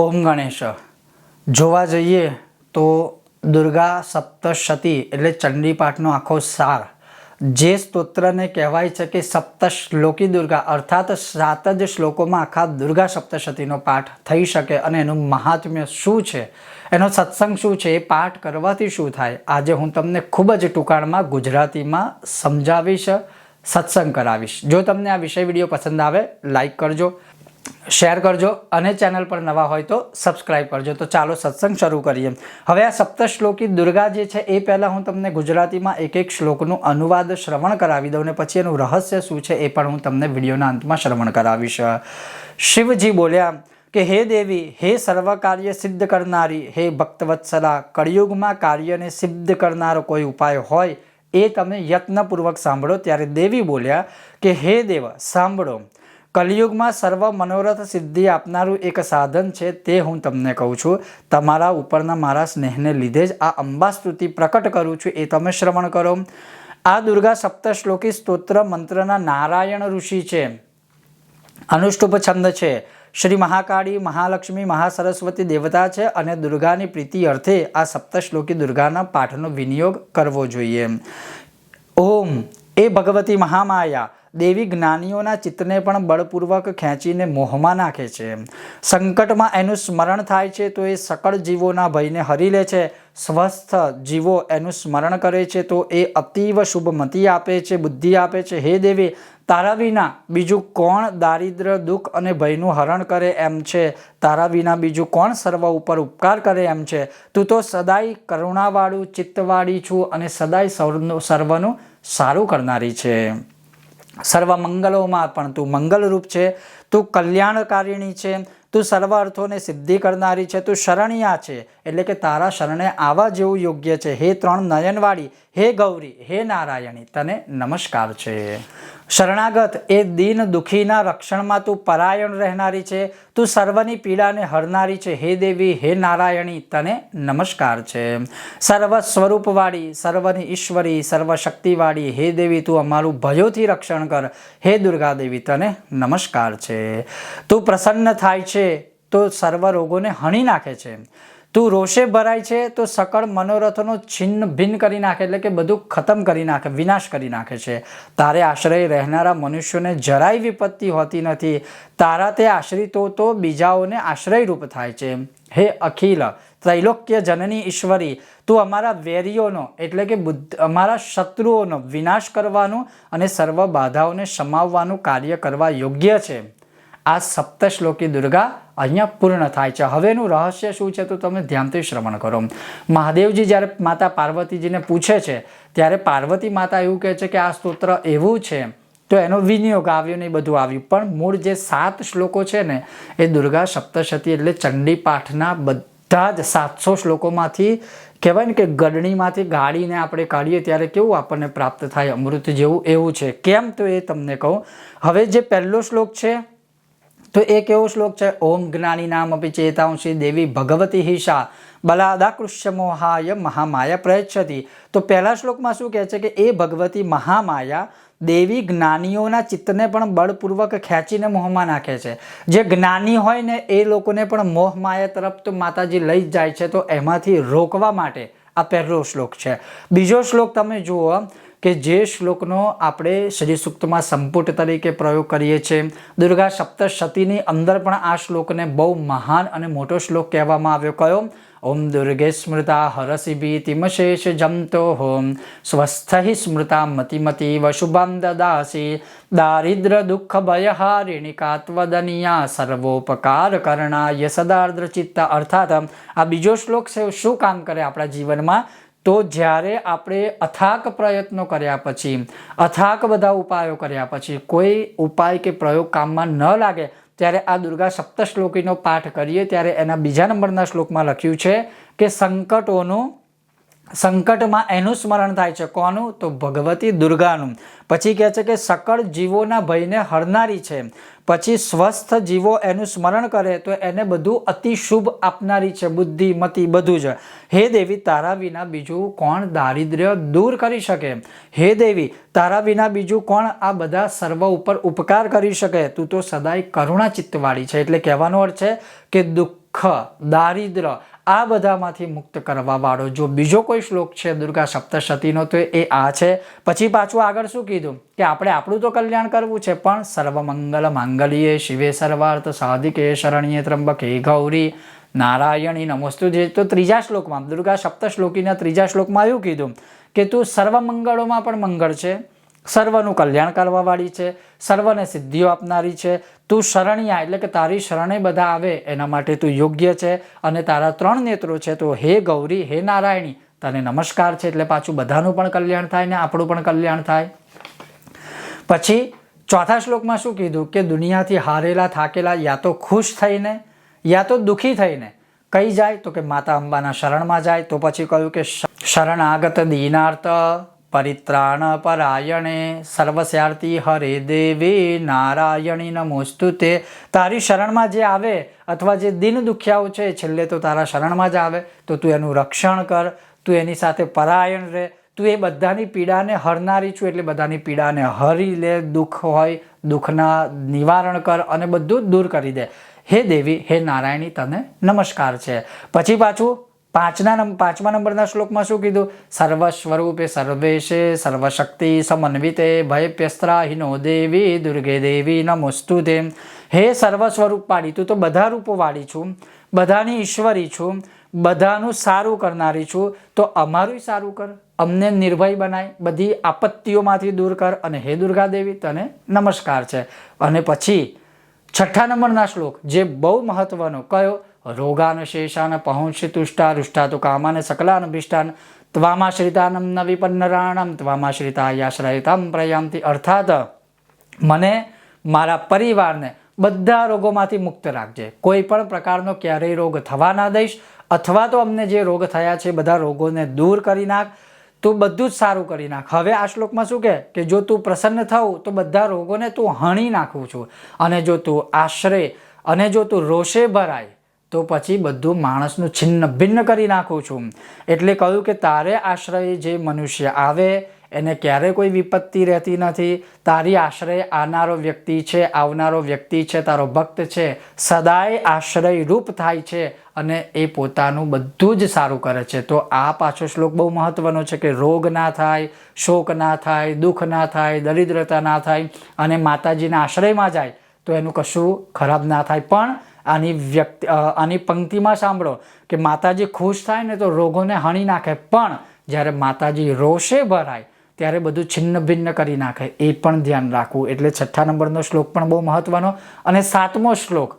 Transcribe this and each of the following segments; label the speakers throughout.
Speaker 1: ઓમ ગણેશ. જોવા જઈએ તો દુર્ગા સપ્તશતી એટલે ચંડીપાઠનો આખો સાર. જે સ્તોત્રને કહેવાય છે કે સપ્તશ્લોકી દુર્ગા, અર્થાત સાત જ શ્લોકોમાં આખા દુર્ગા સપ્તશતીનો પાઠ થઈ શકે અને એનું મહાત્મ્ય શું છે? એનો સત્સંગ શું છે? એ પાઠ કરવાથી શું થાય? આજે હું તમને ખૂબ જ ટૂંકાણમાં ગુજરાતીમાં સમજાવીશ, સત્સંગ કરાવીશ. જો તમને આ વિષય વીડિયો પસંદ આવે, લાઈક કરજો. શેર કરજો અને ચેનલ પર નવા હોય તો સબસ્ક્રાઇબ કરજો. તો ચાલો સત્સંગ શરૂ કરીએ. હવે આ સપ્તશ્લોકી દુર્ગા જે છે એ પહેલાં હું તમને ગુજરાતીમાં એક એક શ્લોકનું અનુવાદ શ્રવણ કરાવી દઉં ને પછી એનું રહસ્ય શું છે એ પણ હું તમને વિડીયોના અંતમાં શ્રવણ કરાવીશ. શિવજી બોલ્યા, કે હે દેવી, હે સર્વ કાર્ય સિદ્ધ કરનારી, હે ભક્તવત્સલા, કળિયુગમાં કાર્યને સિદ્ધ કરનારો કોઈ ઉપાય હોય? એ તમે યત્નપૂર્વક સાંભળો. ત્યારે દેવી બોલ્યા, કે હે દેવ, સાંભળો. કલિયુગમાં સર્વ મનોરથ સિદ્ધિ આપનારું એક સાધન છે તે હું તમને કહું છું. તમારા ઉપરના મારા સ્નેહને લીધે જ આ અંબા સ્તુતિ પ્રકટ કરું છું એ તમે શ્રવણ કરો. આ દુર્ગા સપ્તશ્લોકી સ્તોત્ર મંત્રના નારાયણ ઋષિ છે. અનુષ્ટુપ છંદ છે. શ્રી મહાકાળી, મહાલક્ષ્મી, મહાસરસ્વતી દેવતા છે અને દુર્ગાની પ્રીતિ અર્થે આ સપ્તશ્લોકી દુર્ગાના પાઠનો વિનિયોગ કરવો જોઈએ. ઓમ, એ ભગવતી મહામાયા દેવી જ્ઞાનીઓના ચિત્તને પણ બળપૂર્વક ખેંચીને મોહમાં નાખે છે. સંકટમાં એનું સ્મરણ થાય છે તો એ સકળ જીવોના ભયને હરી લે છે. સ્વસ્થ જીવો એનું સ્મરણ કરે છે તો એ અતીવ શુભમતી આપે છે, બુદ્ધિ આપે છે. હે દેવી, તારા વિના બીજું કોણ દારિદ્ર, દુઃખ અને ભયનું હરણ કરે એમ છે? તારા વિના બીજું કોણ સર્વ ઉપર ઉપકાર કરે એમ છે? તું તો સદાય કરુણાવાળું, ચિત્તવાળી છું અને સદાય સર્વનું સારું કરનારી છે. સર્વ મંગલોમાં પણ તું મંગલરૂપ છે, તું કલ્યાણકારીણી છે, તું સર્વ અર્થોને સિદ્ધિ કરનારી છે, તું શરણિયા છે, એટલે કે તારા શરણે આવા જેવું યોગ્ય છે. હે ત્રણ નયનવાળી, હે ગૌરી, હે નારાયણી, તને નમસ્કાર છે. શરણાગત, એ દિન દુઃખીના રક્ષણમાં તું પરાયણ રહેનારી છે, તું સર્વની પીડાને હરનારી છે. હે દેવી, હે નારાયણી, તને નમસ્કાર છે. સર્વ સ્વરૂપવાળી, સર્વની ઈશ્વરી સર્વશક્તિવાળી હે દેવી, તું અમારું ભયોથી રક્ષણ કર. હે દુર્ગા દેવી, તને નમસ્કાર છે. તું પ્રસન્ન થાય છે, તો સર્વ રોગોને હણી નાખે છે. તું રોષે ભરાય છે તો સકળ મનોરથોનો છિન્ન ભિન્ન કરી નાખે, એટલે કે બધું ખતમ કરી નાખે, વિનાશ કરી નાખે છે. તારે આશ્રય રહેનારા મનુષ્યોને જરાય વિપત્તિ હોતી નથી. તારા તે આશ્રિતો તો બીજાઓને આશ્રયરૂપ થાય છે. હે અખિલ, ત્રૈલોક્ય જનની ઈશ્વરી, તું અમારા વેરીઓનો, એટલે કે બુદ્ધ, અમારા શત્રુઓનો વિનાશ કરવાનું અને સર્વ બાધાઓને સમાવવાનું કાર્ય કરવા યોગ્ય છે. આ સપ્તશ્લોકી દુર્ગા અહીંયા પૂર્ણ થાય છે. હવેનું રહસ્ય શું છે તો તમે ધ્યાનથી શ્રવણ કરો. મહાદેવજી જ્યારે માતા પાર્વતીજીને પૂછે છે, ત્યારે પાર્વતી માતા એવું કહે છે કે આ સ્તોત્ર એવું છે. તો એનો વિનિયોગ આવ્યો ને બધું આવ્યું. પણ મૂળ જે સાત શ્લોકો છે ને, એ દુર્ગા સપ્તશતી એટલે ચંડી પાઠના બધા જ સાતસો શ્લોકોમાંથી કહેવાય ને કે ગડણીમાંથી ગાડીને આપણે કાઢીએ ત્યારે કેવું આપણને પ્રાપ્ત થાય? અમૃત જેવું એવું છે. કેમ તો એ તમને કહું. હવે જે પહેલો શ્લોક છે તો એ કેવો શ્લોક છે, ઓમ જ્ઞાની નામ અપી ચેતાંશી દેવી ભગવતી હિષા બલાદાકૃષ્ય મોહાય મહામાયા પ્રયચ્છતી. તો પહેલા શ્લોકમાં શું કહે છે કે, એ ભગવતી મહામાયા દેવી જ્ઞાનીઓના ચિત્તને પણ બળપૂર્વક ખેંચીને મોહમાં નાખે છે. જે જ્ઞાની હોય ને, એ લોકોને પણ મોહ માયા તરફ તો માતાજી લઈ જ જાય છે. તો એમાંથી રોકવા માટે આ પહેલો શ્લોક છે. બીજો શ્લોક તમે જુઓ કે જે શ્લોકનો આપણે શ્રી સૂક્તમાં સંપુટ તરીકે પ્રયોગ કરીએ છીએ. દુર્ગા સપ્તશતીની અંદર પણ આ શ્લોકને બહુ મહાન અને મોટો શ્લોક કહેવામાં આવ્યો. કયો? ઓમ દુર્ગે સ્મૃતા હરસિભી તિમશેષ જમતો હોમ. સ્વસ્થ સ્મૃતા મતિમતી વશુભામ દદાસી. દારિદ્ર દુઃખ ભયહારિણી કાત્વદનિયા સર્વોપકાર કરણા સદાર્દ્ર ચિત્તા અર્થાત આ બીજો શ્લોક છે, શું કામ કરે આપણા જીવનમાં? તો જ્યારે આપણે અથાક પ્રયત્નો કર્યા પછી, અથાક બધા ઉપાયો કર્યા પછી, કોઈ ઉપાય કે પ્રયોગ કામમાં ન લાગે, ત્યારે આ દુર્ગા સપ્તશ્લોકીનો પાઠ કરીએ, ત્યારે એના બીજા નંબરના શ્લોકમાં લખ્યું છે કે સંકટોનું સંકટમાં એનું સ્મરણ થાય છે. કોનું? તો ભગવતી દુર્ગાનું. પછી કહે છે કે સકળ જીવોના ભયને હરનારી છે. પછી સ્વસ્થ જીવો એનું સ્મરણ કરે તો એને બધું અતિ શુભ આપનારી છે. બુદ્ધિ, મતિ બધું જ. હે દેવી, તારા વિના બીજું કોણ દારિદ્ર્ય દૂર કરી શકે? હે દેવી, તારા વિના બીજું કોણ આ બધા સર્વ ઉપર ઉપકાર કરી શકે? તું તો સદાય કરુણા ચિત્તવાળી છે. એટલે કહેવાનો અર્થ છે કે દુઃખ દુઃખ દારિદ્ર આ બધામાંથી મુક્ત કરવા વાળો જો બીજો કોઈ શ્લોક છે દુર્ગા સપ્તશતીનો, તો એ આ છે. પછી પાછું આગળ શું કીધું? કે આપણે આપણું તો કલ્યાણ કરવું છે, પણ સર્વમંગલ માંગલ્યે શિવે સર્વાર્થ સાધિકે શરણ્ય ત્રંબકે ગૌરી. નારાયણી નમસ્તુ. જે તો ત્રીજા શ્લોકમાં, દુર્ગા સપ્તશ્લોકીના ત્રીજા શ્લોકમાં એવું કીધું કે તું સર્વમંગળોમાં પણ મંગળ છે. સર્વનું કલ્યાણ કરવાવાળી છે, સર્વને સિદ્ધિઓ આપનારી છે. તું શરણ્યા, એટલે કે તારી શરણે બધા આવે, એના માટે તું યોગ્ય છે. અને તારા ત્રણ નેત્રો છે, તો હે ગૌરી, હે નારાયણી, તને નમસ્કાર છે, એટલે પાછું બધાનું પણ કલ્યાણ થાય ને આપણું પણ કલ્યાણ થાય. પછી, ચોથા શ્લોકમાં શું કીધું? કે દુનિયાથી હારેલા, થાકેલા, યા તો ખુશ થઈને, યા તો દુઃખી થઈને કઈ જાય? તો કે માતા અંબાના શરણમાં જાય. તો પછી કહ્યું કે શરણાગત દીનાર્થ. પરિત્રાણ પરાયણે સર્વસ્યાર્થી હરે દેવી, નારાયણી નમોસ્તુ તે. તારી શરણમાં જે આવે અથવા જે દિન દુખ્યાઓ છે, છેલ્લે તો તારા શરણમાં જ આવે. તો તું એનું રક્ષણ કર, તું એની સાથે પરાયણ રહે. તું એ બધાની પીડાને હરનારી છું એટલે બધાની પીડાને હરી લે. દુઃખ હોય, દુઃખના નિવારણ કર અને બધું દૂર કરી દે. હે દેવી, હે નારાયણી, તને નમસ્કાર છે. પછી પાછું પાંચના પાંચમા નંબરના શ્લોકમાં શું કીધું? સર્વ સ્વરૂપે સર્વેશે સર્વશક્તિ સમન્વિતે ભયપ્યસ્ત્રાહિનો દેવી દુર્ગે દેવી નમોસ્તુ તે હે સર્વ સ્વરૂપ પાડી, તું તો બધા રૂપો વાળી છું, બધાની ઈશ્વરી છું, બધાનું સારું કરનારી છું, તો અમારું સારું કર, અમને નિર્ભય બનાય, બધી આપત્તિઓમાંથી દૂર કર અને હે દુર્ગા દેવી, તને નમસ્કાર છે. અને પછી છઠ્ઠા નંબરના શ્લોક, જે બહુ મહત્વનો, કયો? રોગાન શેષાન પહોંચી તુષ્ટા રુષ્ટા તો કામાન સકલાન ભિષ્ટાન ત્વામાશ્રિતાનમ નવિપન્નરાણમ વિપન્નરાણમ ત્વામાશ્રિતાયાશ્રયતામ પ્રયામથી અર્થાત મને મારા પરિવારને બધા રોગોમાંથી મુક્ત રાખજે। કોઈ પણ પ્રકારનો ક્યારેય રોગ થવા ના દઈશ, અથવા તો અમને જે રોગ થયા છે, બધા રોગોને દૂર કરી નાખ, તું બધું જ સારું કરી નાખ। હવે આ શ્લોકમાં શું કહે? કે જો તું પ્રસન્ન થવું તો બધા રોગોને તું હણી નાખું છું, અને જો તું આશરે અને જો તું રોષે ભરાય તો પછી બધું માણસનું છિન્ન ભિન્ન કરી નાખું છું. એટલે કહ્યું કે તારે આશ્રય જે મનુષ્ય આવે, એને ક્યારેય કોઈ વિપત્તિ રહેતી નથી. તારી આશ્રય આવનારો વ્યક્તિ છે, આવનારો વ્યક્તિ છે, તારો ભક્ત છે, સદાય આશ્રય રૂપ થાય છે અને એ પોતાનું બધું જ સારું કરે છે. તો આ પાછો શ્લોક બહુ મહત્વનો છે કે રોગ ના થાય, શોક ના થાય, દુઃખ ના થાય, દરિદ્રતા ના થાય અને માતાજીના આશ્રયમાં જાય તો એનું કશું ખરાબ ના થાય. પણ આની વ્યક્તિ આની પંક્તિમાં સાંભળો કે માતાજી ખુશ થાય ને તો રોગોને હણી નાખે. પણ જ્યારે માતાજી રોષે ભરાય, ત્યારે બધું છિન્ન ભિન્ન કરી નાખે. એ પણ ધ્યાન રાખવું. એટલે છઠ્ઠા નંબરનો શ્લોક પણ બહુ મહત્વનો. અને સાતમો શ્લોક,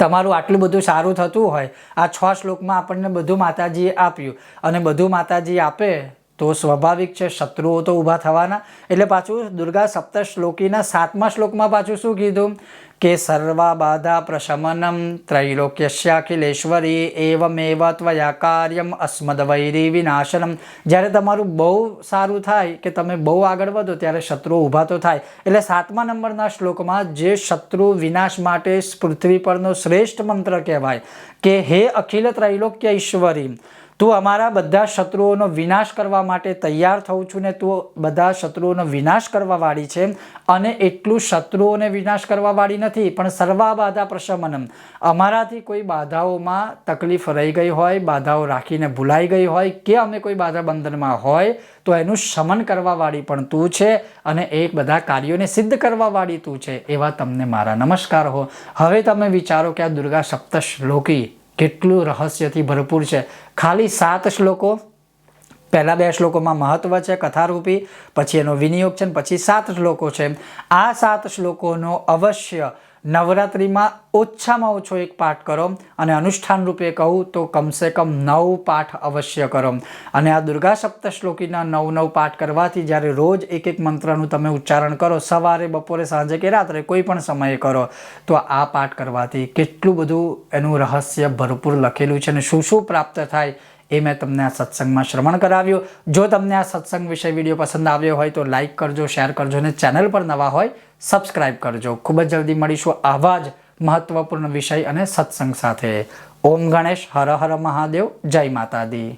Speaker 1: તમારું આટલું બધું સારું થતું હોય, આ છ શ્લોકમાં આપણને બધું માતાજીએ આપ્યું. અને બધું માતાજી આપે તો સ્વાભાવિક છે, શત્રુઓ તો ઊભા થવાના. એટલે પાછું દુર્ગા સપ્ત શ્લોકીના સાતમા શ્લોકમાં પાછું શું કીધું? કે સર્વા બાધા પ્રશમનમ ત્રૈલોક્યસ્યાખિલેશ્વરી એવમેવ ત્વયા કાર્યમ અસ્મદવૈરી વિનાશનમ જ્યારે તમારું બહુ સારું થાય કે તમે બહુ આગળ વધો, ત્યારે શત્રુ ઊભા તો થાય. એટલે સાતમા નંબરના શ્લોકમાં જે શત્રુ વિનાશ માટે પૃથ્વી પરનો શ્રેષ્ઠ મંત્ર કહેવાય. કે હે અખિલ ત્રૈલોક્ય ઈશ્વરી, તું અમારા બધા શત્રુઓનો વિનાશ કરવા માટે તૈયાર થઉં છું ને તું બધા શત્રુઓનો વિનાશ કરવા વાળી છે અને એટલું શત્રુઓને વિનાશ કરવા વાળી નથી, પણ સર્વા બાધા પ્રશમનમ. અમારાથી કોઈ બાધાઓમાં તકલીફ રહી ગઈ હોય, બાધાઓ રાખીને ભૂલાઈ ગઈ હોય, કે અમે કોઈ બાધા બંધનમાં હોય, તો એનું શમન કરવા વાળી પણ તું છે અને એ બધા કાર્યોને સિદ્ધ કરવા વાળી તું છે, એવા તમને મારા નમસ્કાર હો. હવે તમે વિચારો કે આ દુર્ગા સપ્ત શ્લોકી કેટલું રહસ્યથી ભરપૂર છે. ખાલી સાત શ્લોકો, પહેલાં બે શ્લોકોમાં મહત્વ છે, કથારૂપી, પછી એનો વિનિયોગ છે પછી સાત શ્લોકો છે. આ સાત શ્લોકોનો અવશ્ય નવરાત્રિમાં ઓછામાં ઓછો એક પાઠ કરો અને અનુષ્ઠાન રૂપે કહું તો કમસે કમ નવ પાઠ અવશ્ય કરો. અને આ દુર્ગા સપ્તશ્લોકીના નવ નવ પાઠ કરવાથી જ્યારે રોજ એક એક મંત્રનું તમે ઉચ્ચારણ કરો, સવારે, બપોરે, સાંજે કે રાત્રે કોઈ પણ સમયે કરો, તો આ પાઠ કરવાથી કેટલું બધું એનું રહસ્ય ભરપૂર લખેલું છે અને શું શું પ્રાપ્ત થાય એ મેં તમને આ સત્સંગમાં શ્રવણ કરાવ્યું. જો તમને આ સત્સંગ વિશે વીડિયો પસંદ આવ્યો હોય તો લાઈક કરજો શેર કરજો અને ચેનલ પર નવા હોય સબસ્ક્રાઇબ કરજો. ખૂબ જ જલ્દી મળીશું આવા જ મહત્વપૂર્ણ વિષય અને સત્સંગ સાથે. ઓમ ગણેશ, હર હર મહાદેવ, જય માતા દી